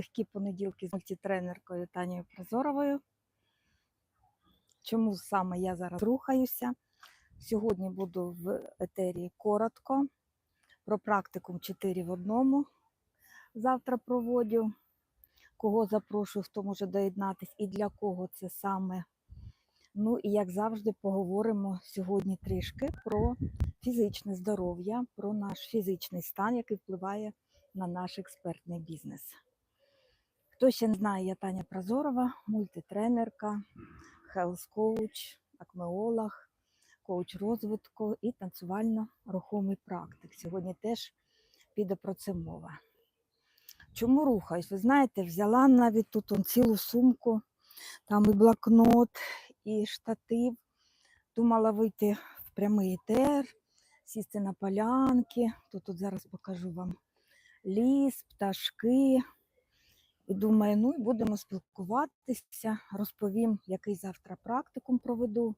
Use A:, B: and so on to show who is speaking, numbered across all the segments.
A: легкі понеділки з мультитренеркою Танією Прозоровою. Чому саме я зараз рухаюся? Сьогодні буду в етері коротко про практикум 4 в одному. Завтра проводю. Кого запрошую, хто може доєднатись і для кого це саме. Ну і як завжди, поговоримо сьогодні трішки про фізичне здоров'я, про наш фізичний стан, який впливає на наш експертний бізнес. Хто ще не знає, я Таня Прозорова, мультитренерка, хелс-коуч, акмеолог, коуч розвитку і танцювально-рухомий практик. Сьогодні теж піде про це мова. Чому рухаюсь? Ви знаєте, взяла навіть тут он цілу сумку, там і блокнот, і штатив. Думала вийти в прямий етер, сісти на полянки. Тут, зараз покажу вам ліс, пташки. І думаю, ну і будемо спілкуватися, розповім, який завтра практикум проведу.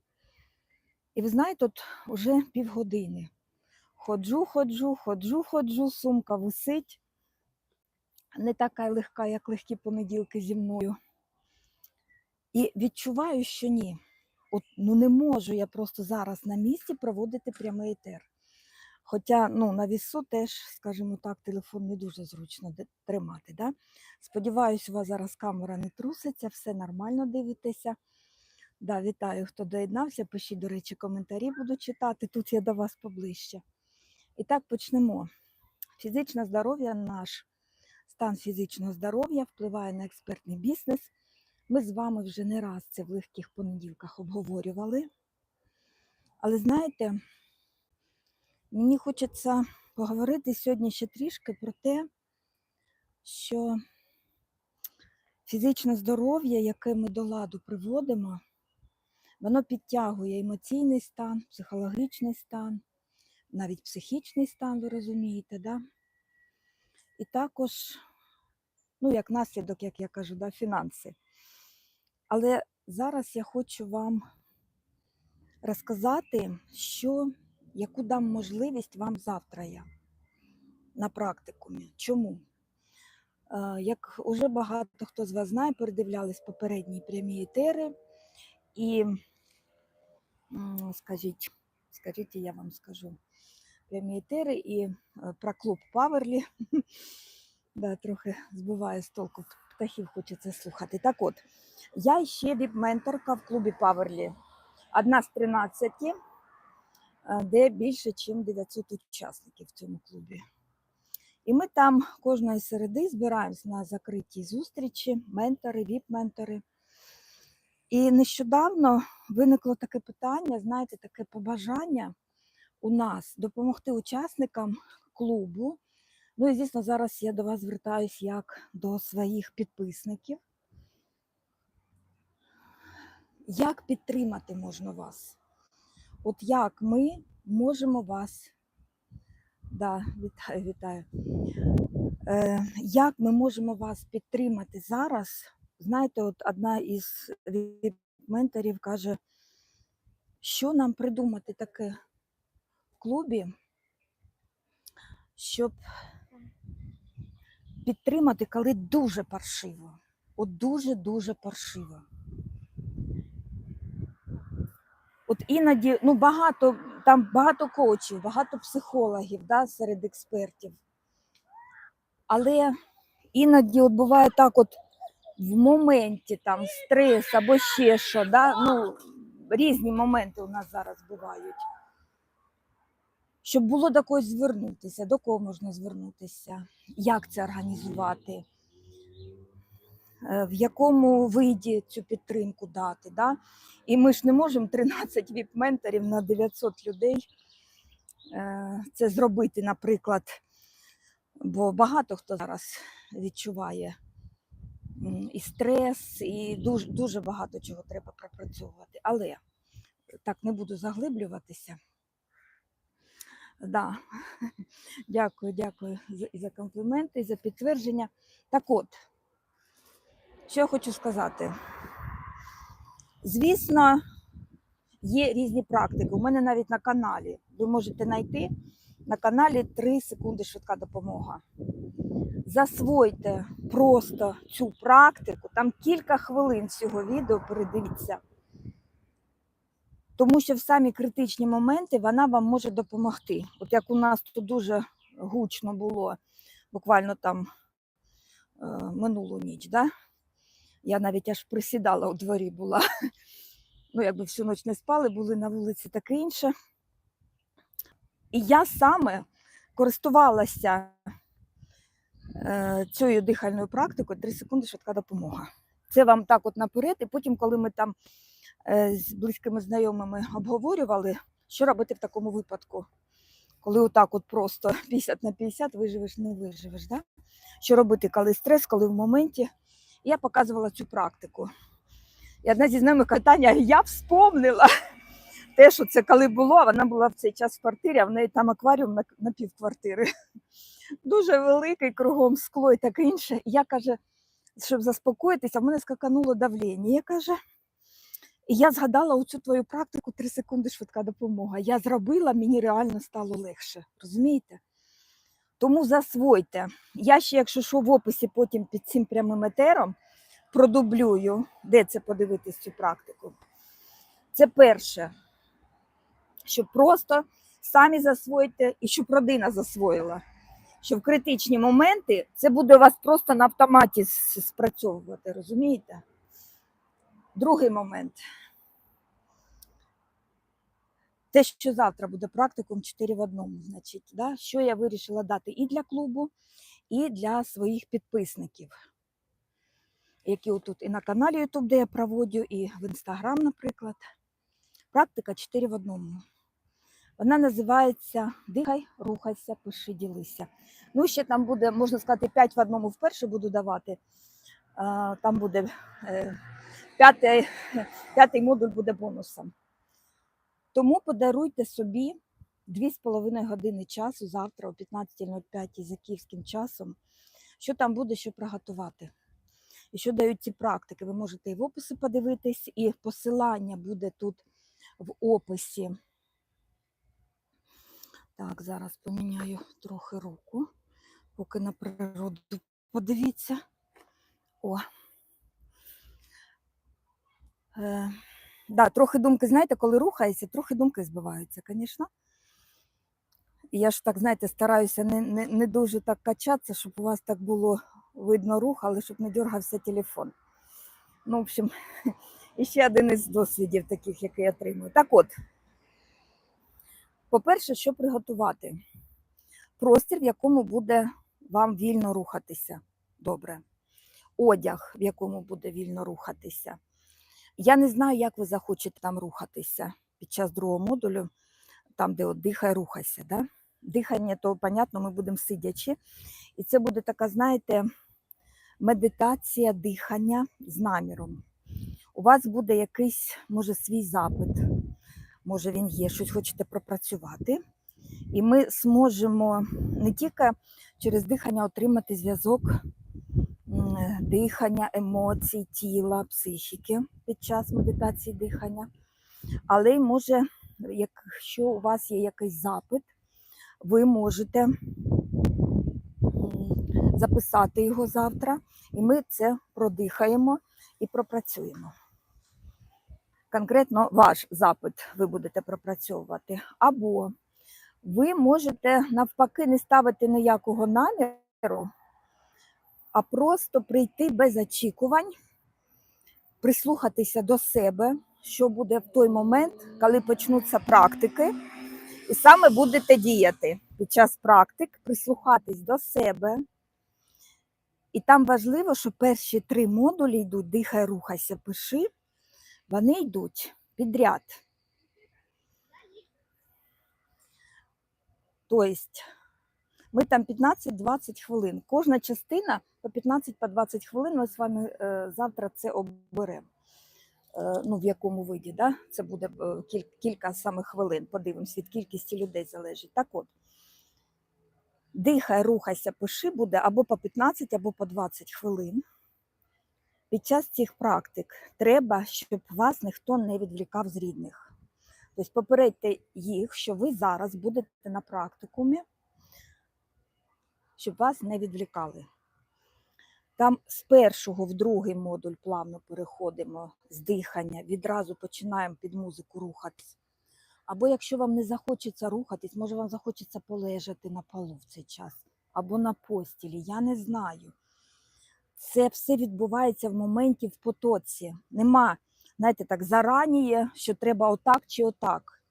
A: І ви знаєте, тут вже півгодини. Ходжу, ходжу, ходжу, ходжу, сумка висить. Не така легка, як легкі понеділки зі мною. І відчуваю, що ні. От, ну не можу я просто зараз на місці проводити прямий етер. Хоча ну, на вісу теж, скажімо так, телефон не дуже зручно тримати. Да? Сподіваюсь, у вас зараз камера не труситься, все нормально дивитеся. Да, вітаю, хто доєднався. Пишіть, до речі, коментарі буду читати. Тут я до вас поближче. І так почнемо. Фізичне здоров'я, наш стан фізичного здоров'я впливає на експертний бізнес. Ми з вами вже не раз це в легких понеділках обговорювали. Але знаєте, мені хочеться поговорити сьогодні ще трішки про те, що фізичне здоров'я, яке ми до ладу приводимо, воно підтягує емоційний стан, психологічний стан, навіть психічний стан, ви розумієте, да? і також, ну, як наслідок, як я кажу, да, фінанси. Але зараз я хочу вам розказати, що, яку дам можливість вам завтра я на практикумі. Чому? Е, Як уже багато хто з вас знає, передивлялись попередні прямі етери, і скажіть, скажіть, я вам скажу прямі етери і е, про клуб Паверлі. Да, трохи збиває з толку птахів, хочеться слухати. Так от, я ще віп-менторка в клубі Паверлі. Одна з 13, е, де більше, ніж 900 учасників в цьому клубі. І ми там кожної середи збираємось на закритій зустрічі, ментори, віп-ментори. І нещодавно виникло таке питання, знаєте, таке побажання у нас допомогти учасникам клубу. Ну і звісно, зараз я до вас звертаюсь як до своїх підписників. Як підтримати можна вас? От як ми можемо вас. Да, вітаю, вітаю. Е, як ми можемо вас підтримати зараз? Знаєте, от одна із менторів каже, що нам придумати таке в клубі, щоб підтримати, коли дуже паршиво. От дуже-дуже паршиво. От іноді, ну багато, там багато коучів, багато психологів да, серед експертів. Але іноді от буває так, от в моменті там стрес або ще що, да, ну, різні моменти у нас зараз бувають. Щоб було до когось звернутися, до кого можна звернутися, як це організувати, в якому виді цю підтримку дати. Да? І ми ж не можемо 13 віп-менторів на 900 людей е, це зробити, наприклад, бо багато хто зараз відчуває і стрес, і дуже, дуже багато чого треба пропрацьовувати. Але так не буду заглиблюватися. Да. Дякую, дякую за, за компліменти, за підтвердження. Так от, що я хочу сказати. Звісно, є різні практики. У мене навіть на каналі ви можете знайти на каналі 3 секунди швидка допомога. Засвойте просто цю практику, там кілька хвилин цього відео передивіться. Тому що в самі критичні моменти вона вам може допомогти. От як у нас тут дуже гучно було, буквально там е, минулу ніч, да? Я навіть аж присідала у дворі була. Ну, якби всю ніч не спали, були на вулиці таке інше. І я саме користувалася е, цією дихальною практикою 3 секунди швидка допомога. Це вам так от наперед, і потім, коли ми там е, з близькими знайомими обговорювали, що робити в такому випадку, коли отак от просто 50 на 50 виживеш, не виживеш. Да? Що робити, коли стрес, коли в моменті. Я показувала цю практику. І одна зі знайомих Таня, я вспомнила те, що це коли було, вона була в цей час в квартирі, а в неї там акваріум на, на півквартири. Дуже великий, кругом скло і таке інше. І я каже, щоб заспокоїтися, в мене скакануло давлення. Я каже, і я згадала оцю твою практику 3 секунди швидка допомога. Я зробила, мені реально стало легше. Розумієте? Тому засвойте. Я ще, якщо що в описі потім під цим прямим етером продублюю, де це подивитись цю практику. Це перше, щоб просто самі засвоїте і щоб родина засвоїла. Що в критичні моменти це буде у вас просто на автоматі спрацьовувати, розумієте? Другий момент. Те, що завтра буде практикум 4 в одному, значить, да? що я вирішила дати і для клубу, і для своїх підписників, які отут і на каналі YouTube, де я проводжу, і в Instagram, наприклад. Практика 4 в одному. Вона називається Дихай, рухайся, пиши, ділися. Ну, ще там буде, можна сказати, 5 в одному вперше буду давати. Там буде е, п'ятий модуль буде бонусом. Тому подаруйте собі 2,5 години часу завтра о 15.05 за київським часом. Що там буде, що приготувати. І що дають ці практики. Ви можете і в описі подивитись, і посилання буде тут в описі. Так, зараз поміняю трохи руку, поки на природу подивіться. О. Е, да, трохи думки, знаєте, коли рухаєшся, трохи думки збиваються, звісно. Я ж так, знаєте, стараюся не, не, не дуже так качатися, щоб у вас так було видно рух, але щоб не дергався телефон. Ну, в общем, ще один із досвідів таких, який я отримую. Так от, по-перше, що приготувати? Простір, в якому буде вам вільно рухатися. Добре. Одяг, в якому буде вільно рухатися. Я не знаю, як ви захочете там рухатися під час другого модулю, там, де от дихай, рухайся. Да? Дихання, то, понятно, ми будемо сидячи. І це буде така, знаєте, медитація дихання з наміром. У вас буде якийсь, може, свій запит, може він є, щось хочете пропрацювати. І ми зможемо не тільки через дихання отримати зв'язок дихання, емоцій, тіла, психіки під час медитації дихання, але може, якщо у вас є якийсь запит, ви можете записати його завтра, і ми це продихаємо і пропрацюємо. Конкретно ваш запит ви будете пропрацьовувати. Або ви можете навпаки не ставити ніякого наміру, а просто прийти без очікувань, прислухатися до себе, що буде в той момент, коли почнуться практики, і саме будете діяти під час практик, прислухатись до себе. І там важливо, що перші три модулі йдуть дихай, рухайся, пиши, вони йдуть підряд. Тобто ми там 15-20 хвилин. Кожна частина по 15-20 хвилин ми з вами е, завтра це оберемо. Е, ну, в якому виді, да? це буде е, кілька саме хвилин, подивимось, від кількості людей залежить. Так от, дихай, рухайся, пиши буде або по 15, або по 20 хвилин. Під час цих практик треба, щоб вас ніхто не відвлікав з рідних. Тобто попередьте їх, що ви зараз будете на практикумі, щоб вас не відвлікали. Там з першого в другий модуль плавно переходимо з дихання, відразу починаємо під музику рухатись. Або якщо вам не захочеться рухатись, може вам захочеться полежати на полу в цей час, або на постілі, я не знаю. Це все відбувається в моменті в потоці. Нема, знаєте, так, зараніє, що треба отак чи отак.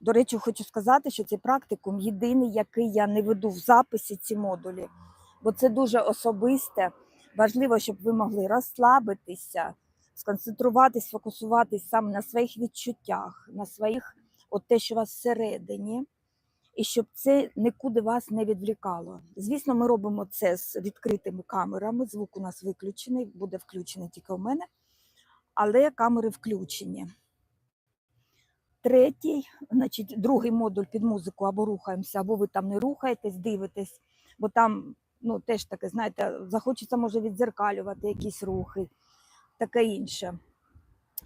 A: До речі, хочу сказати, що цей практикум єдиний, який я не веду в записі ці модулі, бо це дуже особисте. Важливо, щоб ви могли розслабитися, сконцентруватись, фокусуватись саме на своїх відчуттях, на своїх, от те, що у вас всередині, і щоб це нікуди вас не відвлікало. Звісно, ми робимо це з відкритими камерами. Звук у нас виключений, буде включений тільки у мене, але камери включені. Третій, значить, другий модуль під музику або рухаємося, або ви там не рухаєтесь, дивитесь, бо там ну, теж таке, знаєте, захочеться може відзеркалювати якісь рухи, таке інше.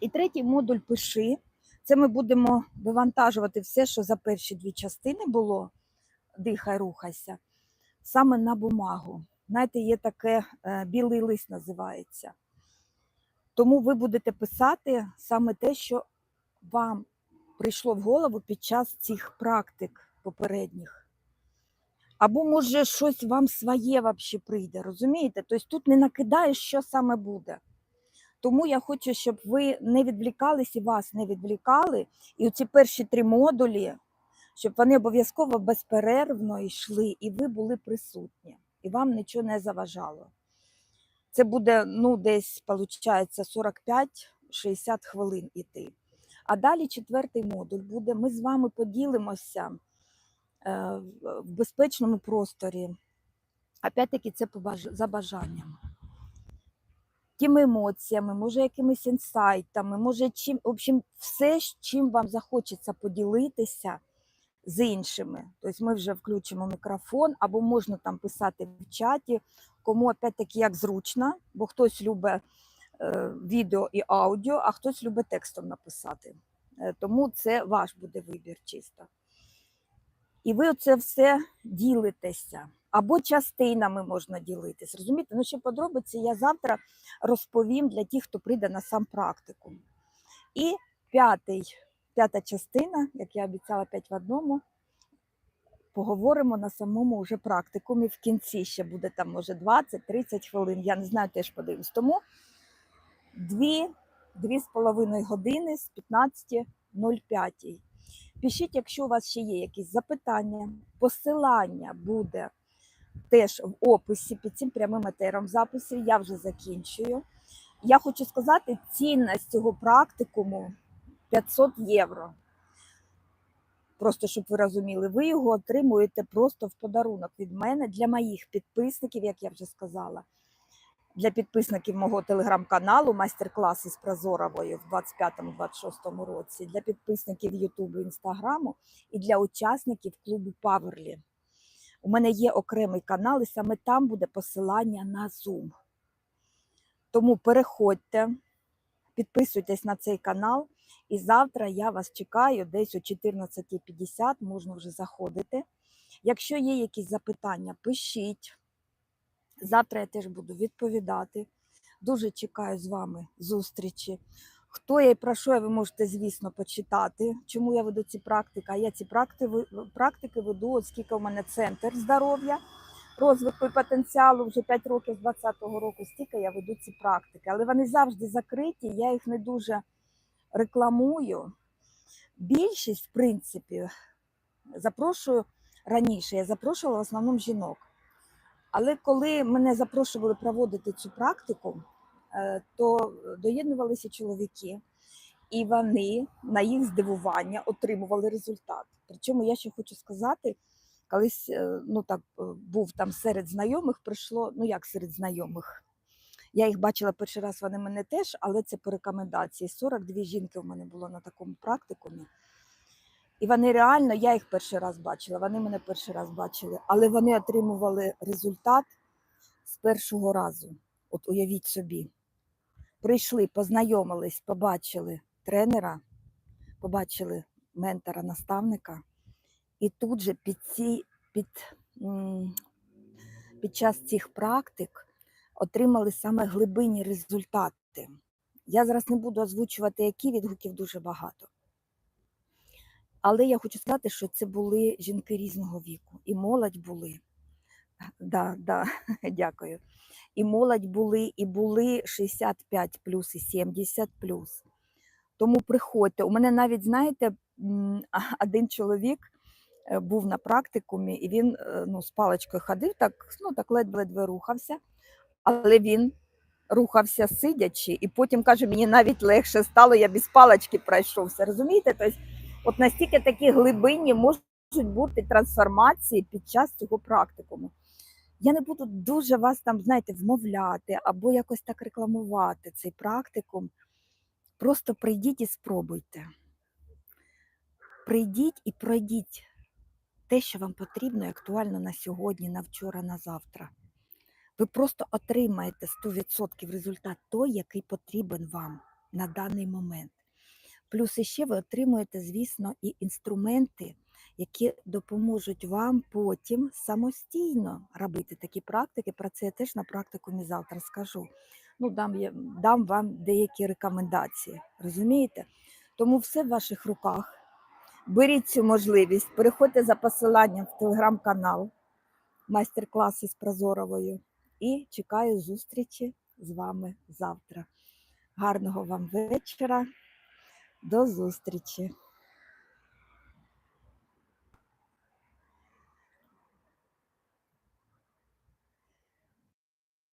A: І третій модуль пиши. Це ми будемо вивантажувати все, що за перші дві частини було, дихай, рухайся, саме на бумагу. Знаєте, є таке е, білий лист називається. Тому ви будете писати саме те, що вам прийшло в голову під час цих практик попередніх. Або, може, щось вам своє вообще прийде, розумієте? Тобто тут не накидаєш, що саме буде. Тому я хочу, щоб ви не відвлікались і вас не відвлікали. І оці перші три модулі, щоб вони обов'язково безперервно йшли, і ви були присутні, і вам нічого не заважало. Це буде ну, десь, виходить, 45-60 хвилин іти. А далі четвертий модуль буде. Ми з вами поділимося в в безпечному просторі. Опять-таки, це за бажанням. Тими емоціями, може, якимись інсайтами, може, чим, в общем, все, чим вам захочеться поділитися з іншими. Тобто ми вже включимо мікрофон, або можна там писати в чаті, кому опять-таки як зручно, бо хтось любить е, відео і аудіо, а хтось любить текстом написати. Е, Тому це ваш буде вибір чисто. І ви це все ділитеся. Або частинами можна ділитись. Розумієте? Ну, ще подробиці я завтра розповім для тих, хто прийде на сам практикум. І п'ятий, п'ята частина, як я обіцяла, п'ять в одному. Поговоримо на самому вже практикумі. В кінці ще буде там, може, 20-30 хвилин. Я не знаю, теж подивлюсь. Тому дві, дві з половиною години з 15.05. Пишіть, якщо у вас ще є якісь запитання, посилання буде теж в описі під цим прямим етером в записі. Я вже закінчую. Я хочу сказати, цінність цього практикуму 500 євро. Просто щоб ви розуміли, ви його отримуєте просто в подарунок від мене для моїх підписників, як я вже сказала. Для підписників мого телеграм-каналу майстер-класи з Прозоровою в 25-26 році, для підписників Ютубу Інстаграму і для учасників клубу Паверлі. У мене є окремий канал, і саме там буде посилання на Zoom. Тому переходьте, підписуйтесь на цей канал, і завтра я вас чекаю десь о 14.50, можна вже заходити. Якщо є якісь запитання, пишіть. Завтра я теж буду відповідати. Дуже чекаю з вами зустрічі. Хто я і про що я, ви можете, звісно, почитати, чому я веду ці практики. А я ці практики, веду, оскільки у мене центр здоров'я, розвитку і потенціалу вже 5 років з 20-го року, стільки я веду ці практики. Але вони завжди закриті, я їх не дуже рекламую. Більшість, в принципі, запрошую раніше, я запрошувала в основному жінок. Але коли мене запрошували проводити цю практику, е, то доєднувалися чоловіки, і вони на їх здивування отримували результат. Причому я ще хочу сказати, колись е, ну так е, був там серед знайомих, прийшло, ну як серед знайомих. Я їх бачила перший раз, вони мене теж, але це по рекомендації. 42 жінки в мене було на такому практикумі. І вони реально, я їх перший раз бачила, вони мене перший раз бачили, але вони отримували результат з першого разу. От уявіть собі. Прийшли, познайомились, побачили тренера, побачили ментора, наставника. І тут же під, ці, під, під час цих практик отримали саме глибинні результати. Я зараз не буду озвучувати, які відгуків дуже багато. Але я хочу сказати, що це були жінки різного віку, і молодь були. Да, да, дякую. І молодь були, і були 65 плюс, і 70 плюс. Тому приходьте. У мене навіть, знаєте, один чоловік е, був на практикумі, і він е, ну, з паличкою ходив, так, ну, так ледве-ледве рухався, але він рухався сидячи, і потім каже, мені навіть легше стало, я без палички пройшовся. Розумієте? Тобто, от настільки такі глибинні можуть бути трансформації під час цього практикуму. Я не буду дуже вас там, знаєте, вмовляти або якось так рекламувати цей практикум. Просто прийдіть і спробуйте. Прийдіть і пройдіть те, що вам потрібно актуально на сьогодні, на вчора, на завтра. Ви просто отримаєте 100% результат той, який потрібен вам на даний момент. Плюс іще ви отримуєте, звісно, і інструменти, які допоможуть вам потім самостійно робити такі практики. Про це я теж на практикумі завтра скажу. Ну, дам, я, дам вам деякі рекомендації. Розумієте? Тому все в ваших руках. Беріть цю можливість, переходьте за посиланням в телеграм-канал, майстер-класи з Прозоровою. І чекаю зустрічі з вами завтра. Гарного вам вечора. До зустрічі!